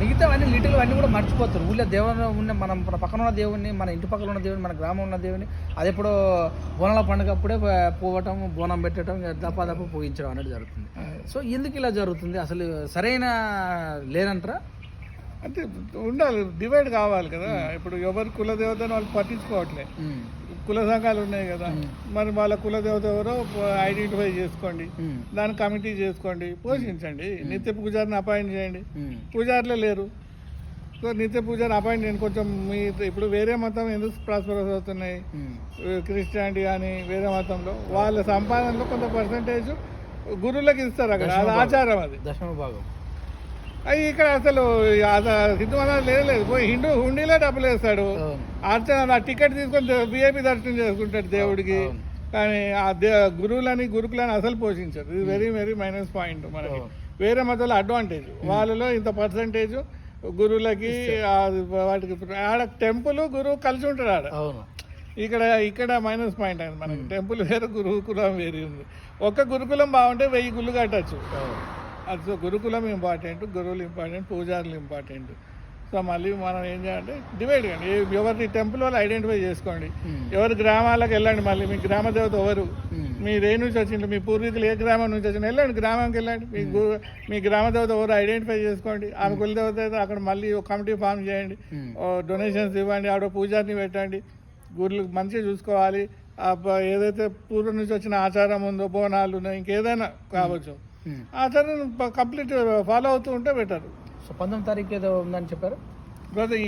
మిగతా అన్ని లిటిల్ అన్ని కూడా మర్చిపోతారు. ఊళ్ళో దేవుని ఉన్న మనం మన పక్కన ఉన్న దేవుడిని మన ఇంటి పక్కన ఉన్న దేవుని మన గ్రామం ఉన్న దేవుని అది ఎప్పుడో బోనాల పండుగ అప్పుడే పోవటం బోనం పెట్టడం దపా దప పోయించడం అనేది జరుగుతుంది. సో ఎందుకు ఇలా జరుగుతుంది? అసలు సరైన లేనంటారా అంటే ఉండాలి డివైడ్ కావాలి కదా. ఇప్పుడు ఎవరు కుల దేవతను వాళ్ళు పట్టించుకోవట్లే. కుల సంఘాలు ఉన్నాయి కదా. మరి వాళ్ళ కుల దేవత ఎవరో ఐడెంటిఫై చేసుకోండి. దాని కమిటీ చేసుకోండి. పోషించండి. నిత్య పూజారిని అపాయింట్ చేయండి. పూజారులే లేరు. సో నిత్య పూజారి అపాయింట్ చేయండి. కొంచెం మీ ఇప్పుడు వేరే మతం ఎందుకు ప్రాస్పరస్ అవుతున్నాయి క్రిస్టియానిటీ కానీ వేరే మతంలో వాళ్ళ సంపాదనలో కొంత పర్సంటేజ్ గురువులకు ఇస్తారు అక్కడ. ఆచారం అది. దశమ భాగం. అవి ఇక్కడ అసలు అస- హిందూ మతం లేదు లేదు. పోయి హిందూ హుండీలో డబ్బులు వేస్తాడు. అర్చన టికెట్ తీసుకొని విఐపి దర్శనం చేసుకుంటాడు దేవుడికి. కానీ ఆ దే గురువులని గురుకులని అసలు పోషించారు. ఇది వెరీ వెరీ మైనస్ పాయింట్ మనకి. వేరే మతాల అడ్వాంటేజ్ వాళ్ళలో ఇంత పర్సంటేజ్ గురువులకి వాటికి ఆడ టెంపుల్ గురువు కలిసి ఉంటాడు ఆడ. ఇక్కడ ఇక్కడ మైనస్ పాయింట్ అయింది మనకి. టెంపుల్ వేరే గురుకులం వేరే. ఉంది ఒక్క గురుకులం బాగుంటే వెయ్యి గుళ్ళు కట్టచ్చు. అది గురుకులం ఇంపార్టెంట్ గురువులు ఇంపార్టెంట్ పూజారులు ఇంపార్టెంట్. సో మళ్ళీ మనం ఏం చేయాలంటే డివైడ్ కండి ఎవరి టెంపుల్ వాళ్ళు ఐడెంటిఫై చేసుకోండి. ఉమ్, ఎవరి గ్రామాలకు వెళ్ళండి మళ్ళీ మీ గ్రామ దేవత ఎవరు? ఉమ్, మీరు ఏ నుంచి వచ్చిండ్రు? మీ పూర్వీకులు ఏ గ్రామం నుంచి వచ్చిండ్రు? వెళ్ళండి గ్రామంకి వెళ్ళండి. మీ గు- మీ గ్రామ దేవత ఎవరు ఐడెంటిఫై చేసుకోండి. ఆమె కుల దేవత అయితే అక్కడ మళ్ళీ ఒక కమిటీ ఫామ్ చేయండి. డొనేషన్స్ ఇవ్వండి. ఆడ పూజారిని పెట్టండి. గుళ్ళు మంచిగా చూసుకోవాలి. ఏదైతే పూర్వం నుంచి వచ్చిన ఆచారం ఉందో బోనాలు ఉన్నాయో, ఇంకేదైనా కావచ్చు. ఆచారం కంప్లీట్ ఫాలో అవుతూ ఉంటే బెటర్. సో పంతొమ్మిది తారీఖు ఏదో ఉందని చెప్పారు? బ్రదర్